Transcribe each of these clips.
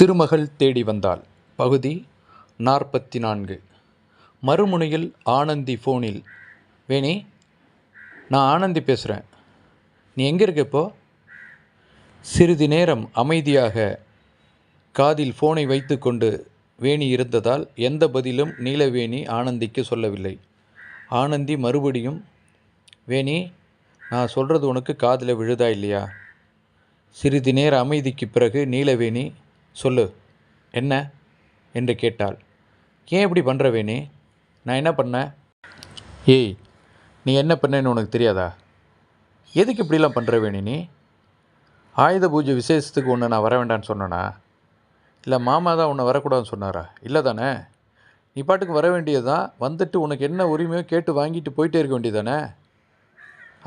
திருமகள் தேடி வந்தாள். பகுதி நாற்பத்தி நான்கு மறுமுனையில் ஆனந்தி ஃபோனில் வேணி நான் ஆனந்தி பேசுகிறேன் நீ எங்கே இருக்க இப்போ? சிறிது நேரம் அமைதியாக காதில் ஃபோனை வைத்துக்கொண்டு வேணி இருந்ததால் எந்த பதிலும் நீலவேணி ஆனந்திக்கு சொல்லவில்லை. ஆனந்தி மறுபடியும் வேணி நான் சொல்கிறது உனக்கு காதில் விழுதா இல்லையா? சிறிது நேர அமைதிக்கு பிறகு நீலவேணி சொல்லு. என்ன? என்று கேட்டாள். ஏன் இப்படி பண்ணுற வேணி? நான் என்ன பண்ணேன் ஏய் நீ என்ன பண்ணேன்னு உனக்கு தெரியாதா? எதுக்கு இப்படிலாம் பண்ணுற வேணி நீ? ஆயுத பூஜை விசேஷத்துக்கு ஒன்று நான் வர வேண்டாம்னு சொன்னேனா? இல்லை மாமா தான் உன்னை வரக்கூடாதுன்னு சொன்னாரா? இல்லை தானே? நீ பாட்டுக்கு வர வேண்டியது தான் வந்துட்டு உனக்கு என்ன உரிமையோ கேட்டு வாங்கிட்டு போயிட்டே இருக்க வேண்டியது தானே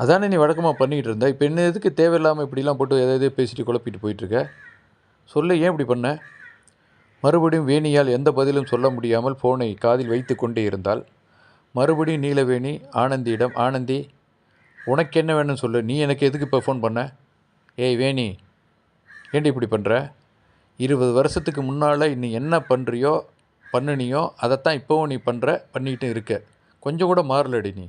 அதானே நீ வழக்கமாக பண்ணிக்கிட்டு இருந்த? இப்போ என்ன எதுக்கு தேவையில்லாமல் இப்படிலாம் போட்டு எதாவது பேசிட்டு குழப்பிட்டு போயிட்டுருக்க சொல்லு ஏன் இப்படி பண்ண? மறுபடியும் வேணியால் எந்த பதிலும் சொல்ல முடியாமல் ஃபோனை காதில் வைத்து கொண்டே இருந்தால் மறுபடியும் நீலவேணி ஆனந்தியிடம் ஆனந்தி உனக்கு என்ன வேணும்னு சொல்லு. நீ எனக்கு எதுக்கு இப்போ ஃபோன் பண்ண? ஏய் வேணி ஏண்டி இப்படி பண்ணுற இருபது வருஷத்துக்கு முன்னால் நீ என்ன பண்ணுறியோ பண்ணுனியோ அதைத்தான் இப்போவும் நீ பண்ணுற பண்ணிக்கிட்டு இருக்க. கொஞ்சம் கூட மாறலடி நீ.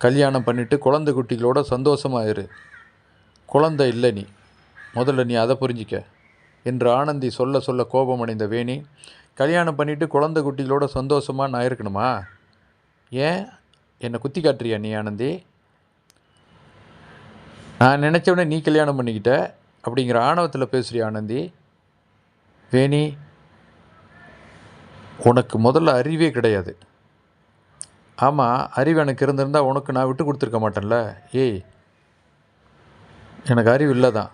கல்யாணம் பண்ணிவிட்டு குழந்தை குட்டிகளோட சந்தோஷமாக இரு. குழந்தை இல்லை நீ. முதல்ல நீ அதை புரிஞ்சிக்க. என்று ஆனந்தி சொல்ல சொல்ல கோபமடைந்த வேணி கல்யாணம் பண்ணிவிட்டு குழந்தை குட்டிகளோட சந்தோஷமாக நான் இருக்கணுமா? ஏன்? என்னை குத்தி காட்டுறியா நீ ஆனந்தி? நான் நினச்சவனே நீ கல்யாணம் பண்ணிக்கிட்ட அப்படிங்கிற ஆணவத்தில் பேசுகிறிய ஆனந்தி? வேணி உனக்கு முதல்ல அறிவே கிடையாது. ஆமாம் அறிவு எனக்கு இருந்திருந்தால் உனக்கு நான் விட்டு கொடுத்துருக்க மாட்டேன்ல. ஏய் எனக்கு அறிவு இல்லை தான்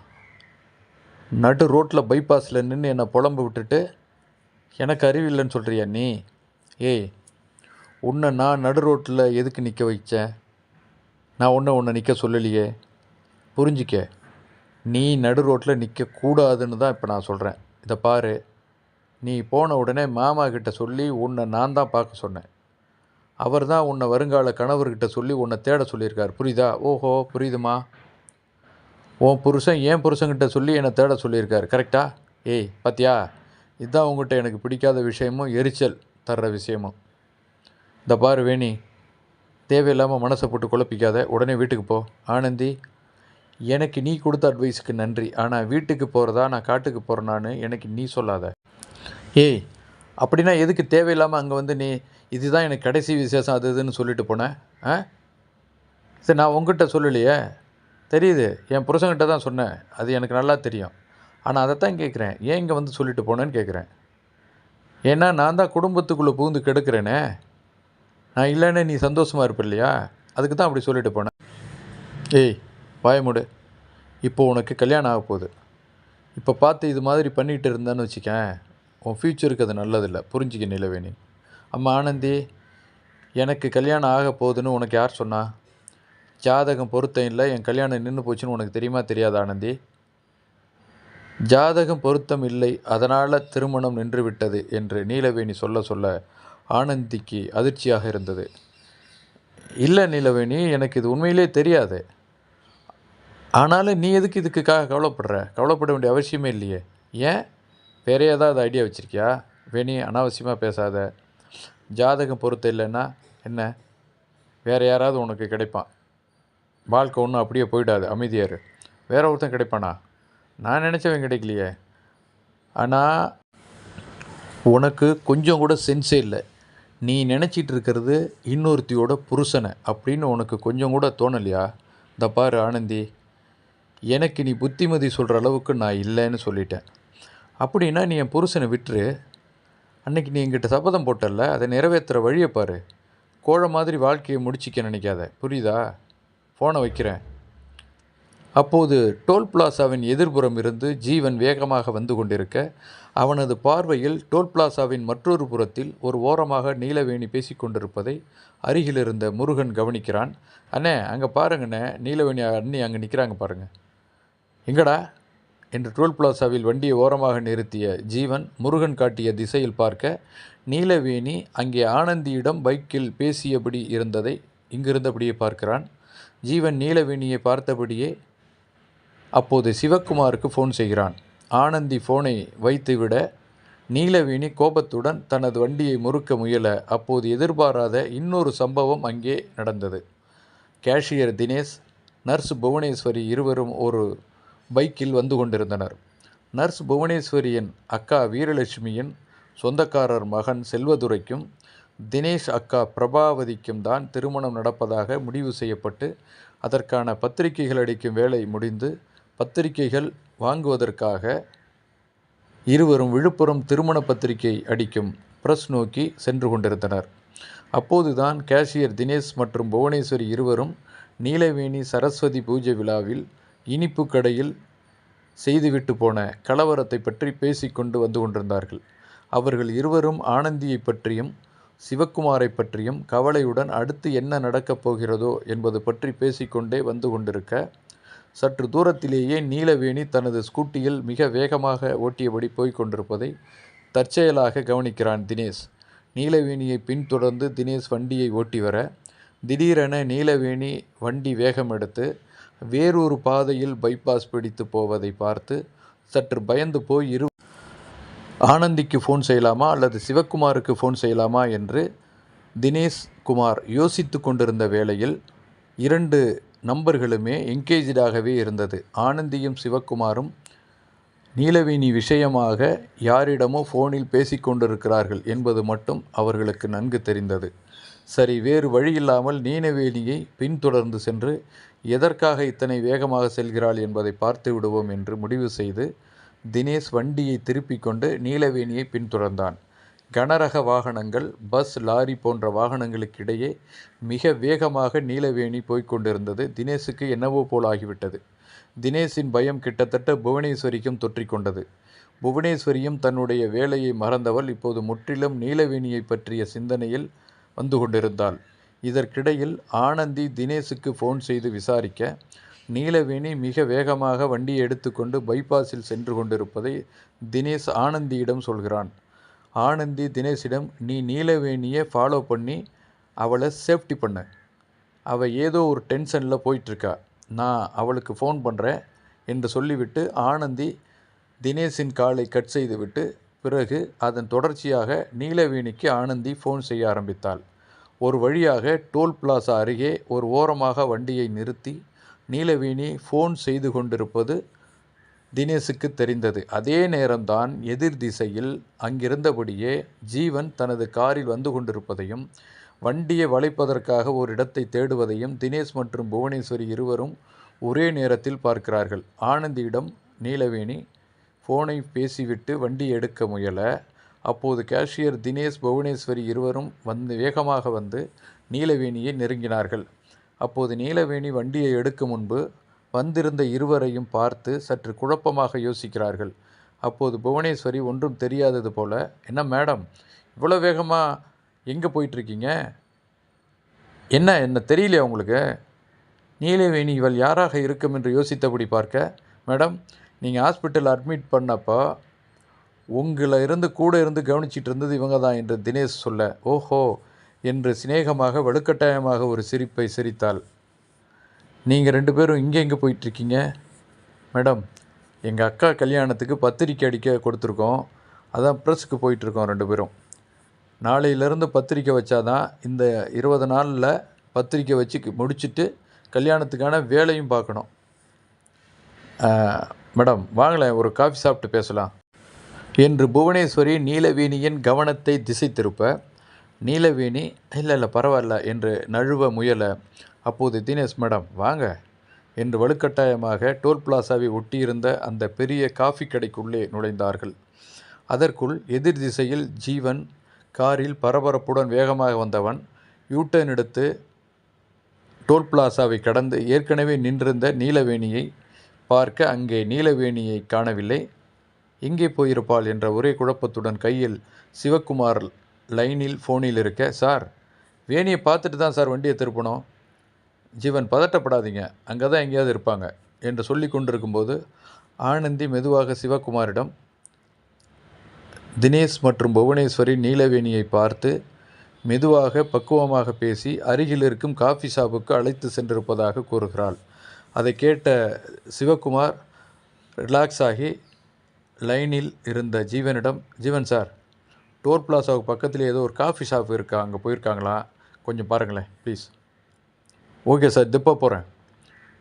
நடு ரோட்டில் பைபாஸில் நின்று என்னை புலம்பு விட்டுட்டு எனக்கு அறிவு இல்லைன்னு சொல்கிறியா நீ? ஏய் உன்னை நான் நடு ரோட்டில் எதுக்கு நிற்க வைச்சேன்? நான் ஒன்று உன்னை நிற்க சொல்லலையே. புரிஞ்சிக்க. நீ நடு ரோட்டில் நிற்கக்கூடாதுன்னு தான் இப்போ நான் சொல்கிறேன் இதை பாரு. நீ போன உடனே மாமா கிட்ட சொல்லி உன்னை நான் தான் பார்க்க சொன்னேன். அவர் தான் உன்னை வருங்கால கணவர்கிட்ட சொல்லி உன்னை தேட சொல்லியிருக்கார். புரியுதா? ஓஹோ புரியுதுமா. உன் புருஷன் ஏன் புருஷன்கிட்ட சொல்லி என்னை தேட சொல்லியிருக்கார் கரெக்டா ஏய் பாத்தியா? இதுதான் உங்கள்கிட்ட எனக்கு பிடிக்காத விஷயமும் எரிச்சல் தர்ற விஷயமும். இந்த பாரு வேணி தேவையில்லாமல் மனசை போட்டு குழப்பிக்காத உடனே வீட்டுக்கு போ. ஆனந்தி எனக்கு நீ கொடுத்த அட்வைஸுக்கு நன்றி. ஆனால் வீட்டுக்கு போகிறதா நான் காட்டுக்கு போகிறேனான்னு எனக்கு நீ சொல்லாத. ஏய் அப்படின்னா எதுக்கு தேவையில்லாமல் அங்கே வந்து நீ இதுதான் எனக்கு கடைசி விசேஷம் அது இதுன்னு சொல்லிட்டு போனேன் ஆ? சரி நான் உங்ககிட்ட சொல்லலையே? தெரியுது. என் புருஷன்கிட்ட தான் சொன்னேன். அது எனக்கு நல்லா தெரியும். ஆனால் அதைத்தான் கேட்குறேன் ஏன் இங்கே வந்து சொல்லிட்டு போனேன்னு கேட்குறேன் ஏன்னா நான் தான் குடும்பத்துக்குள்ளே புகுந்து கெடுக்கிறேனே. நான் இல்லைன்னு நீ சந்தோஷமாக இருப்ப இல்லையா? அதுக்கு தான் அப்படி சொல்லிட்டு போனேன். ஏய் வாயமுடு இப்போ உனக்கு கல்யாணம் ஆக போகுது. இப்போ பார்த்து இது மாதிரி பண்ணிகிட்டு இருந்தேன்னு வச்சுக்கேன். உன் ஃப்யூச்சருக்கு அது நல்லதில்லை. புரிஞ்சிக்க நிலவேணி. அம்மா ஆனந்தி எனக்கு கல்யாணம் ஆக போகுதுன்னு உனக்கு யார் சொன்னா? ஜாதகம் பொருத்தம் இல்லை என் கல்யாணம் நின்று போச்சுன்னு உனக்கு தெரியுமா தெரியாது ஆனந்தி? ஜாதகம் பொருத்தம் இல்லை அதனால் திருமணம் நின்று விட்டது என்று நீலவேணி சொல்ல சொல்ல ஆனந்திக்கு அதிர்ச்சியாக இருந்தது. இல்லை நீலவேணி எனக்கு இது உண்மையிலே தெரியாது. ஆனாலும் நீ எதுக்கு இதுக்குக்காக கவலைப்படுற? கவலைப்பட வேண்டிய அவசியமே இல்லையே. ஏன்? வேற ஏதாவது ஐடியா வச்சுருக்கியா? வேணி அனாவசியமாக பேசாத. ஜாதகம் பொருத்தம் இல்லைன்னா என்ன? வேறு யாராவது உனக்கு கிடைப்பான். வாழ்க்கை ஒன்றும் அப்படியே போயிடாது. அமைதியார் வேற ஒருத்தன் கிடைப்பானா? நான் நினச்சவன் கிடைக்கலையே. ஆனால் உனக்கு கொஞ்சம் கூட சென்ஸே இல்லை. நீ நினச்சிட்டு இருக்கிறது இன்னொருத்தியோட புருஷனை அப்படின்னு உனக்கு கொஞ்சம் கூட தோணலையா? இந்த பாரு ஆனந்தி எனக்கு நீ புத்திமதி சொல்கிற அளவுக்கு நான் இல்லைன்னு சொல்லிட்டேன். அப்படின்னா நீ என் புருஷனை விட்டுரு. அன்னைக்கு நீ என்கிட்ட சபதம் போட்டல அதை நிறைவேற்றுற வழியை பாரு. கோழ மாதிரி வாழ்க்கையை முடிச்சிக்க நினைக்காத. புரியுதா? ஃபோனை வைக்கிறேன். அப்போது டோல் பிளாசாவின் எதிர்புறம் இருந்து ஜீவன் வேகமாக வந்து கொண்டிருக்க அவனது பார்வையில் டோல் பிளாசாவின் மற்றொரு புறத்தில் ஒரு ஓரமாக நீலவேணி பேசிக்கொண்டிருப்பதை அருகில் இருந்த முருகன் கவனிக்கிறான். அண்ணே அங்கே பாருங்கண்ணே நீலவேணி அண்ணி அங்கே நிற்கிறாங்க பாருங்க. எங்கடா என்று டோல் பிளாசாவில் வண்டியை ஓரமாக நிறுத்திய ஜீவன் முருகன் காட்டிய திசையில் பார்க்க நீலவேணி அங்கே ஆனந்தியிடம் பைக்கில் பேசியபடி இருந்ததை இங்கிருந்தபடியே பார்க்கிறான். ஜீவன் நீலவேணியை பார்த்தபடியே அப்போது சிவக்குமாருக்கு ஃபோன் செய்கிறான். ஆனந்தி ஃபோனை வைத்துவிட நீலவேணி கோபத்துடன் தனது வண்டியை முறுக்க முயல அப்போது எதிர்பாராத இன்னொரு சம்பவம் அங்கே நடந்தது. கேஷியர் தினேஷ் நர்ஸ் புவனேஸ்வரி இருவரும் ஒரு பைக்கில் வந்து கொண்டிருந்தனர். நர்ஸ் புவனேஸ்வரியின் அக்கா வீரலட்சுமியின் சொந்தக்காரர் மகன் செல்வதுரைக்கும் தினேஷ் அக்கா பிரபாவதிக்கும் தான் திருமணம் நடப்பதாக முடிவு செய்யப்பட்டு அதற்கான பத்திரிகைகள் அடிக்கும் வேலை முடிந்து பத்திரிகைகள் வாங்குவதற்காக இருவரும் விழுப்புரம் திருமண பத்திரிகை அடிக்கும் பிரஸ் நோக்கி சென்று கொண்டிருந்தனர். அப்போதுதான் கேஷியர் தினேஷ் மற்றும் புவனேஸ்வரி இருவரும் நீலவேணி சரஸ்வதி பூஜை விழாவில் இனிப்பு கடையில் செய்துவிட்டு போன கலவரத்தை பற்றி பேசிக்கொண்டு வந்து கொண்டிருந்தார்கள். அவர்கள் இருவரும் ஆனந்தியை பற்றியும் சிவக்குமாரை பற்றியும் கவலையுடன் அடுத்து என்ன நடக்கப் போகிறதோ என்பது பற்றி பேசிக்கொண்டே வந்து கொண்டிருக்க சற்று தூரத்திலேயே நீலவேணி தனது ஸ்கூட்டியில் மிக வேகமாக ஓட்டியபடி போய்க் கொண்டிருப்பதை தற்செயலாக கவனிக்கிறான் தினேஷ். நீலவேணியை பின்தொடர்ந்து தினேஷ் வண்டியை ஓட்டி வர திடீரென நீலவேணி வண்டி வேகம் எடுத்து வேறொரு பாதையில் பைபாஸ் பிடித்து போவதை பார்த்து சற்று பயந்து போய் இரு ஆனந்திக்கு ஃபோன் செய்யலாமா அல்லது சிவக்குமாருக்கு ஃபோன் செய்யலாமா என்று தினேஷ் குமார் யோசித்து கொண்டிருந்த வேளையில் இரண்டு நம்பர்களுமே என்கேஜாகவே இருந்தது. ஆனந்தியும் சிவக்குமாரும் நீலவேணி விஷயமாக யாரிடமோ ஃபோனில் பேசிக்கொண்டிருக்கிறார்கள் என்பது மட்டும் அவர்களுக்கு நன்கு தெரிந்தது. சரி வேறு வழியில்லாமல் நீலவேணியை பின்தொடர்ந்து சென்று எதற்காக இத்தனை வேகமாக செல்கிறாள் என்பதை பார்த்து விடுவோம் என்று முடிவு செய்து தினேஷ் வண்டியை திருப்பிக் கொண்டு நீலவேணியை பின்தொடர்ந்தான். கனரக வாகனங்கள் பஸ் லாரி போன்ற வாகனங்களுக்கிடையே மிக வேகமாக நீலவேணி போய்க்கொண்டிருந்தது தினேஷுக்கு என்னவோ போல் ஆகிவிட்டது. தினேஷின் பயம் கிட்டத்தட்ட புவனேஸ்வரிக்கும் தொற்றிக்கொண்டது புவனேஸ்வரியும் தன்னுடைய வேலையை மறந்தவள் இப்போது முற்றிலும் நீலவேணியை பற்றிய சிந்தனையில் வந்து கொண்டிருந்தாள். இதற்கிடையில் ஆனந்தி தினேஷுக்கு ஃபோன் செய்து விசாரிக்க நீலவேணி மிக வேகமாக வண்டியை எடுத்துக்கொண்டு பைபாஸில் சென்று கொண்டிருப்பதை தினேஷ் ஆனந்தியிடம் சொல்கிறான். ஆனந்தி தினேஷிடம் நீ நீலவேணியை ஃபாலோ பண்ணி அவளை சேஃப்டி பண்ண. அவள் ஏதோ ஒரு டென்ஷனில் போயிட்டுருக்கா. நான் அவளுக்கு ஃபோன் பண்ணுறேன் என்று சொல்லிவிட்டு ஆனந்தி தினேஷின் காலை கட் செய்துவிட்டு பிறகு அதன் தொடர்ச்சியாக நீலவேணிக்கு ஆனந்தி ஃபோன் செய்ய ஆரம்பித்தாள். ஒரு வழியாக டோல் பிளாசா அருகே ஒரு ஓரமாக வண்டியை நிறுத்தி நீலவேணி ஃபோன் செய்து கொண்டிருப்பது தினேஷுக்கு தெரிந்தது. அதே நேரம்தான் எதிர் திசையில் அங்கிருந்தபடியே ஜீவன் தனது காரில் வந்து கொண்டிருப்பதையும் வண்டியை வளைப்பதற்காக ஒரு இடத்தை தேடுவதையும் தினேஷ் மற்றும் புவனேஸ்வரி இருவரும் ஒரே நேரத்தில் பார்க்கிறார்கள். ஆனந்தியிடம் நீலவேணி ஃபோனை பேசிவிட்டு வண்டி எடுக்க முயல. அப்போது கேஷியர் தினேஷ் புவனேஸ்வரி இருவரும் வந்து வேகமாக வந்து நீலவேணியை நெருங்கினார்கள். அப்போது நீலவேணி வண்டியை எடுக்கும் முன்பு வந்திருந்த இருவரையும் பார்த்து சற்று குழப்பமாக யோசிக்கிறார்கள். அப்போது புவனேஸ்வரி ஒன்றும் தெரியாதது போல என்ன மேடம் இவ்வளோ வேகமாக எங்கே போயிட்டுருக்கீங்க? என்ன என்ன தெரியலையா உங்களுக்கு? நீலவேணி இவள் யாராக இருக்கும் என்று யோசித்தபடி பார்க்க மேடம் நீங்கள் ஹாஸ்பிட்டல் அட்மிட் பண்ணப்போ உங்களை இருந்து கூட இருந்து கவனிச்சிட்டு இருந்தது இவங்க தான் என்று தினேஷ் சொல்ல ஓஹோ என்று சிநேகமாக வலுக்கட்டாயமாக ஒரு சிரிப்பை சிரித்தாள். நீங்கள் ரெண்டு பேரும் இங்கே எங்கே போயிட்டுருக்கீங்க? மேடம் எங்கள் அக்கா கல்யாணத்துக்கு பத்திரிக்கை அடிக்க கொடுத்துருக்கோம். அதான் ப்ரெஸ்ஸுக்கு போயிட்டுருக்கோம் ரெண்டு பேரும். நாளையிலேருந்து பத்திரிக்கை வச்சாதான் இந்த இருபது நாளில் பத்திரிக்கை வச்சு முடிச்சுட்டு கல்யாணத்துக்கான வேலையும் பார்க்கணும். மேடம் வாங்களேன் ஒரு காஃபி சாப்பிட்டு பேசலாம். என்று புவனேஸ்வரி நீலவேணியின் கவனத்தை திசை திருப்ப நீலவேணி இல்லை இல்லை பரவாயில்ல என்று நழுவ முயல அப்போது தினேஷ் மேடம் வாங்க என்று வலுக்கட்டாயமாக டோல் பிளாசாவை ஒட்டியிருந்த அந்த பெரிய காஃபி கடைக்குள்ளே நுழைந்தார்கள். அதற்குள் எதிர் திசையில் ஜீவன் காரில் பரபரப்புடன் வேகமாக வந்தவன் யூட்டர்ன் எடுத்து டோல் பிளாசாவை கடந்து ஏற்கனவே நின்றிருந்த நீலவேணியை பார்க்க அங்கே நீலவேணியை காணவில்லை எங்கே போயிருப்பாள் என்ற ஒரே குழப்பத்துடன் கையில் சிவக்குமார் லைனில் ஃபோனில் இருக்க சார் வேணியை பார்த்துட்டு தான் சார் வண்டியை திருப்பணும். ஜீவன் பதட்டப்படாதீங்க. அங்கே தான் எங்கேயாவது இருப்பாங்க. என்று சொல்லி கொண்டிருக்கும்போது ஆனந்தி மெதுவாக சிவகுமாரிடம் தினேஷ் மற்றும் புவனேஸ்வரி நீலவேணியை பார்த்து மெதுவாக பக்குவமாக பேசி அருகில் இருக்கும் காஃபி ஷாப்புக்கு அழைத்து சென்றிருப்பதாக கூறுகிறாள். அதை கேட்ட சிவகுமார் ரிலாக்ஸ் ஆகி லைனில் இருந்த ஜீவனிடம் ஜீவன் சார் டோர் பிளாசாவுக்கு பக்கத்தில் ஏதோ ஒரு காஃபி ஷாப் இருக்கா? அங்கே போயிருக்காங்களா? கொஞ்சம் பாருங்களேன் ப்ளீஸ். ஓகே சார் திப்பா போகிறேன்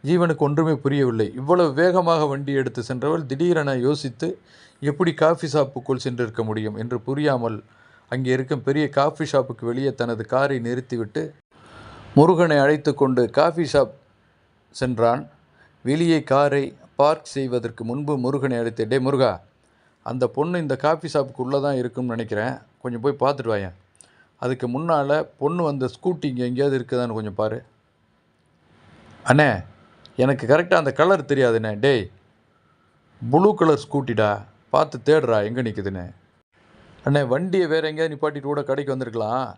ஜீவனுக்கு ஒன்றுமே புரியவில்லை. இவ்வளவு வேகமாக வண்டி எடுத்து சென்றவள் திடீரென யோசித்து எப்படி காஃபி ஷாப்புக்குள் சென்றிருக்க முடியும்? என்று புரியாமல் அங்கே இருக்கும் பெரிய காஃபி ஷாப்புக்கு வெளியே தனது காரை நிறுத்திவிட்டு முருகனை அழைத்து கொண்டு காஃபி ஷாப் சென்றான். வெளியே காரை பார்க் செய்வதற்கு முன்பு முருகனை அழைத்து டே முருகா அந்த பொண்ணு இந்த காஃபி ஷாப்புக்கு உள்ளே தான் இருக்கும்னு நினைக்கிறேன். கொஞ்சம் போய் பார்த்துட்டு வாயேன். அதுக்கு முன்னால் பொண்ணு வந்த ஸ்கூட்டி இங்கே எங்கேயாவது இருக்குதான்னு கொஞ்சம் பாரு. அண்ணே எனக்கு கரெக்டாக அந்த கலர் தெரியாதுண்ணே. டேய் ப்ளூ கலர் ஸ்கூட்டிடா பார்த்து தேடுறா எங்கே நிற்குதுன்னு அண்ணே வண்டியை வேறு எங்கேயாவது நிப்பாட்டிட்டு கூட கடைக்கு வந்திருக்கலாம்.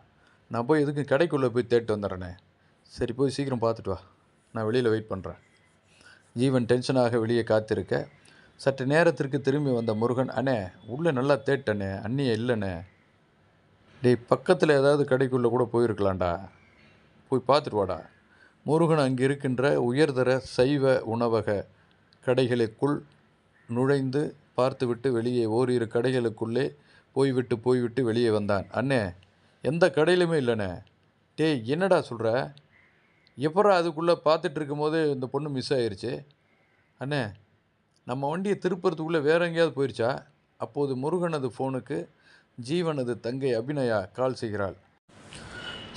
நான் போய் எதுக்கு கடைக்குள்ளே போய் தேட்டு வந்துடுறேண்ணே சரி போய் சீக்கிரம் பார்த்துட்டு வா. நான் வெளியில் வெயிட் பண்ணுறேன் ஜீவன் டென்ஷனாக வெளியே காத்திருக்க. சற்று நேரத்திற்கு திரும்பி வந்த முருகன் அண்ணே உள்ளே நல்லா தேட்டண்ணே அண்ணியே இல்லைண்ணே. டேய் பக்கத்தில் ஏதாவது கடைக்குள்ளே கூட போயிருக்கலாம்டா. போய் பார்த்துட்டு வாடா. முருகன் அங்கே இருக்கின்ற உயர்தர சைவ உணவக கடைகளுக்குள் நுழைந்து பார்த்துவிட்டு வெளியே ஓரிரு கடைகளுக்குள்ளே போய்விட்டு போய்விட்டு வெளியே வந்தான். அண்ணே எந்த கடையிலுமே இல்லைண்ணே. டேய் என்னடா சொல்கிற எப்பரா அதுக்குள்ளே பார்த்துட்டு இருக்கும்போது இந்த பொண்ணு மிஸ் ஆயிடுச்சு அண்ணே நம்ம வண்டியை திருப்புறதுக்குள்ளே வேற எங்கேயாவது போயிடுச்சா அப்போது முருகனது ஃபோனுக்கு ஜீவனது தங்கை அபிநயா கால் செய்கிறாள்.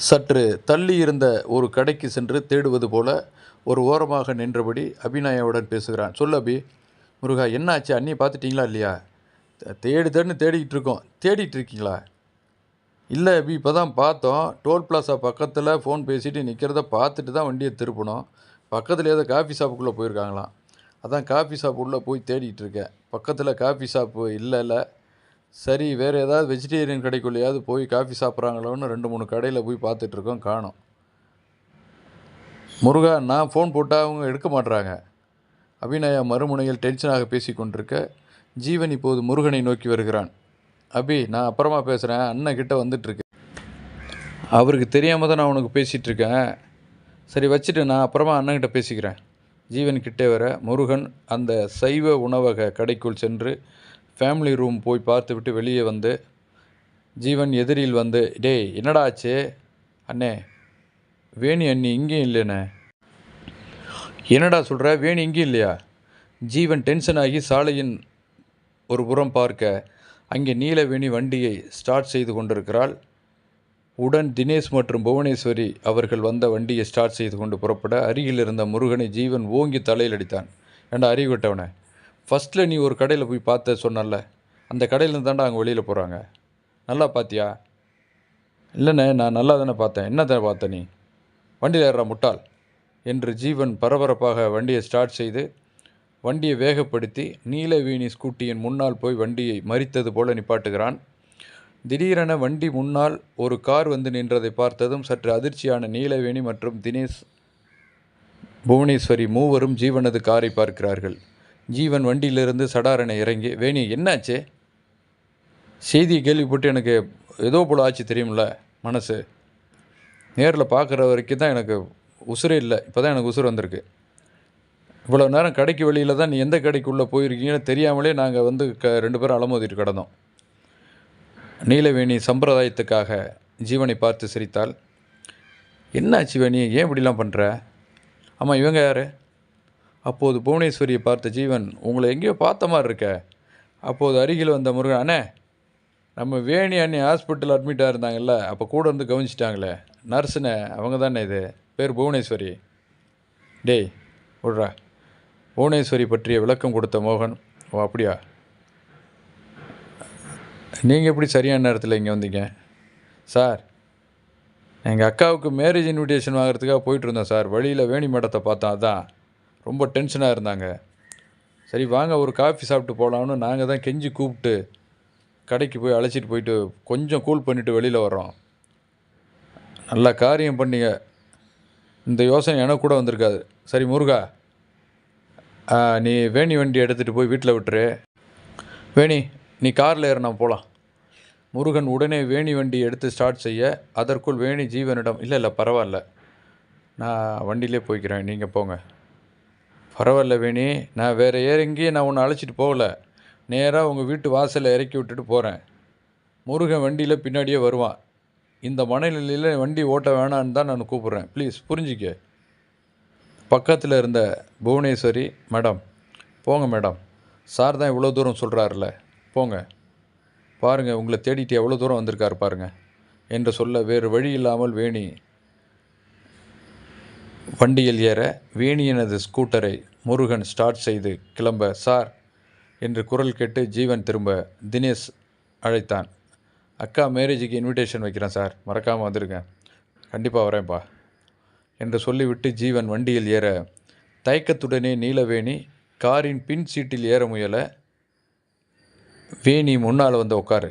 சற்று தள்ளி இருந்த ஒரு கடைக்கு சென்று தேடுவது போல ஒரு ஓரமாக நின்றபடி அபிநயாவுடன் பேசுகிறான். சொல்லு அபி முருகா என்னாச்சு? அண்ணியை பார்த்துட்டிங்களா இல்லையா? தேடு தேடுன்னு தேடிக்கிட்டு இருக்கோம். தேடிட்டு இருக்கீங்களா? இல்லை அபி இப்போ தான் பார்த்தோம். டோல் பிளாசா பக்கத்தில் ஃபோன் பேசிட்டு நிற்கிறத பார்த்துட்டு தான் வண்டியை திருப்பணும். பக்கத்தில் ஏதோ காஃபி ஷாப்புக்குள்ளே போயிருக்காங்களாம். அதான் காஃபி ஷாப் உள்ளே போய் தேடிட்டு இருக்கேன் பக்கத்தில் காஃபி ஷாப்பு இல்லைல்ல சரி வேறு ஏதாவது வெஜிடேரியன் கடைக்குள்ளேயாவது போய் காஃபி சாப்பிட்றாங்களோன்னு ரெண்டு மூணு கடையில் போய் பார்த்துட்ருக்கோம் காணும். முருகா நான் ஃபோன் போட்டால் அவங்க எடுக்க மாட்றாங்க. அபிநயா மறுமுனையில் டென்ஷனாக பேசி கொண்டிருக்க. ஜீவன் இப்போது முருகனை நோக்கி வருகிறான். அபி நான் அப்புறமா பேசுகிறேன் அண்ணன் கிட்ட வந்துட்டுருக்கு. அவருக்கு தெரியாமல் தான் நான் உனக்கு பேசிகிட்ருக்கேன் சரி வச்சுட்டு நான் அப்புறமா அண்ணன்கிட்ட பேசிக்கிறேன். ஜீவன் கிட்டே வர முருகன் அந்த சைவ உணவக கடைக்குள் சென்று ஃபேமிலி ரூம் போய் பார்த்துவிட்டு வெளியே வந்து ஜீவன் எதிரில் வந்து டேய் என்னடா ஆச்சு? அண்ணே வேணி அண்ணி இங்கேயும் இல்லைண்ணே. என்னடா சொல்கிற வேணி இங்கேயும் இல்லையா? ஜீவன் டென்ஷன் ஆகி சாலையின் ஒரு புறம் பார்க்க அங்கே நீலவேணி வண்டியை ஸ்டார்ட் செய்து கொண்டிருக்கிறாள். உடன் தினேஷ் மற்றும் புவனேஸ்வரி அவர்கள் வந்த வண்டியை ஸ்டார்ட் செய்து கொண்டு புறப்பட அருகில் இருந்த முருகனை ஜீவன் ஓங்கி தலையில் அடித்தான். ஏண்டா அறிவு விட்டவனே ஃபஸ்ட்டில் நீ ஒரு கடையில் போய் பார்த்த சொன்னல அந்த கடையிலேருந்து தாண்டா அவங்க வெளியில் போகிறாங்க நல்லா பார்த்தியா இல்லைண்ணே நான் நல்லா தானே பார்த்தேன். என்ன தானே பார்த்த நீ? வண்டியில் ஏறுறா முட்டாள் என்று ஜீவன் பரபரப்பாக வண்டியை ஸ்டார்ட் செய்து வண்டியை வேகப்படுத்தி நீலவேணி ஸ்கூட்டியின் முன்னால் போய் வண்டியை மறித்தது போல நிப்பாட்டுகிறான். திடீரென வண்டி முன்னால் ஒரு கார் வந்து நின்றதை பார்த்ததும் சற்று அதிர்ச்சியான நீலவேணி மற்றும் தினேஷ் புவனேஸ்வரி மூவரும் ஜீவனது காரை பார்க்கிறார்கள். ஜீவன் வண்டியிலிருந்து சடாரென இறங்கி வேணி என்னாச்சு? செய்தியை கேள்விப்பட்டு எனக்கு ஏதோ போல ஆச்சு தெரியும்ல மனசு. நேரில் பார்க்குற வரைக்கும் தான் எனக்கு உசுரே இல்லை. இப்போ தான் எனக்கு உசுர் வந்திருக்கு. இவ்வளோ நேரம் கடைக்கு வெளியில் தான் நீ எந்த கடைக்குள்ளே போயிருக்கீங்கன்னு தெரியாமலே நாங்கள் வந்து க ரெண்டு பேரும் அலமோதிட்டு கிடந்தோம். நீலவேணி சம்பிரதாயத்துக்காக ஜீவனை பார்த்து சிரித்தாள். என்னாச்சு வேணி? ஏன் இப்படிலாம் பண்ணுற ஆமாம் இவங்க யார்? அப்போது புவனேஸ்வரியை பார்த்த ஜீவன் உங்களை எங்கேயோ பார்த்த மாதிரி இருக்க. அப்போது அருகில் வந்த முருகன் அண்ணே நம்ம வேணி அண்ணி ஹாஸ்பிட்டல் அட்மிட்டாக இருந்தாங்கல்ல அப்போ கூட இருந்து கவனிச்சிட்டாங்களே. நர்ஸுண்ணே அவங்க தானே இது? பேர் புவனேஸ்வரி. டேய் விட்றா. புவனேஸ்வரி பற்றிய விளக்கம் கொடுத்த மோகன் ஓ அப்படியா? நீங்கள் எப்படி சரியான நேரத்தில் இங்கே வந்தீங்க? சார் எங்கள் அக்காவுக்கு மேரேஜ் இன்விடேஷன் வாங்குறதுக்காக போயிட்டுருந்தோம் சார். வழியில் வேணி மடத்தை பார்த்தோம் அதான். ரொம்ப டென்ஷனாக இருந்தாங்க. சரி வாங்க ஒரு காஃபி சாப்பிட்டு போகலாம்னு நாங்கள் தான் கெஞ்சி கூப்பிட்டு கடைக்கு போய் அழைச்சிட்டு போயிட்டு கொஞ்சம் கூல் பண்ணிவிட்டு வெளியில் வரோம் நல்ல காரியம் பண்ணீங்க. இந்த யோசனை எனக்கு கூட வந்திருக்காது. சரி முருகா நீ வேணி வண்டி எடுத்துகிட்டு போய் வீட்டில் விட்டுரு. வேணி நீ காரில் ஏறினா போகலாம் முருகன் உடனே வேணி வண்டி எடுத்து ஸ்டார்ட் செய்ய அதற்குள் வேணி ஜீவனிடம் இல்லை இல்லை பரவாயில்ல. நான் வண்டியிலே போய்க்கிறேன். நீங்கள் போங்க. பரவாயில்ல வேணி. நான் வேறு ஏற எங்கேயும் நான் உன்னை அழைச்சிட்டு போகல. நேராக உங்கள் வீட்டு வாசலில் இறக்கி விட்டுட்டு போகிறேன் முருகன் வண்டியில் பின்னாடியே வருவான். இந்த மனநிலையில் வண்டி ஓட்ட வேணான்னு தான் நான் கூப்பிட்றேன். ப்ளீஸ் புரிஞ்சிக்க. பக்கத்தில் இருந்த புவனேஸ்வரி மேடம் போங்க மேடம். சார் தான் இவ்வளோ தூரம் சொல்கிறாருல போங்க. பாருங்கள் உங்களை தேடிட்டு எவ்வளோ தூரம் வந்திருக்காரு பாருங்கள் என்று சொல்ல வேறு வழி இல்லாமல் வேணி வண்டியில் ஏற வேணியனது ஸ்கூட்டரை முருகன் ஸ்டார்ட் செய்து கிளம்ப சார் என்று குரல் கேட்டு ஜீவன் திரும்ப தினேஷ் அழைத்தான். அக்கா மேரேஜுக்கு இன்விடேஷன் வைக்கிறேன் சார். மறக்காமல் வந்துடுங்க கண்டிப்பாக வரேன்ப்பா என்று சொல்லிவிட்டு ஜீவன் வண்டியில் ஏற தயக்கத்துடனே நீலவேணி காரின் பின் சீட்டில் ஏற முயல வேணி முன்னால் வந்து உட்காரு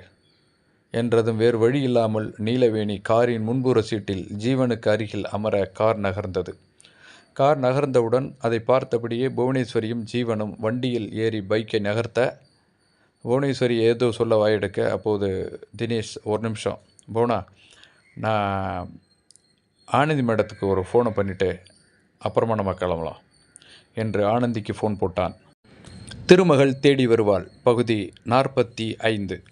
என்றதும் வேறு வழி இல்லாமல் நீலவேணி காரின் முன்புற சீட்டில் ஜீவனுக்கு அருகில் அமர கார் நகர்ந்தது. கார் நகர்ந்தவுடன் அதை பார்த்தபடியே புவனேஸ்வரியும் ஜீவனும் வண்டியில் ஏறி பைக்கை நகர்த்த புவனேஸ்வரி ஏதோ சொல்ல வாயெடுக்க அப்போது தினேஷ் ஒரு நிமிஷம் போனா நான் ஆனந்தி மேடத்துக்கு ஒரு ஃபோனை பண்ணிவிட்டு அப்புறமா நம்ம கிளம்பலாம் என்று ஆனந்திக்கு ஃபோன் போட்டான். திருமகள் தேடி வருவாள். பகுதி நாற்பத்தி ஐந்து.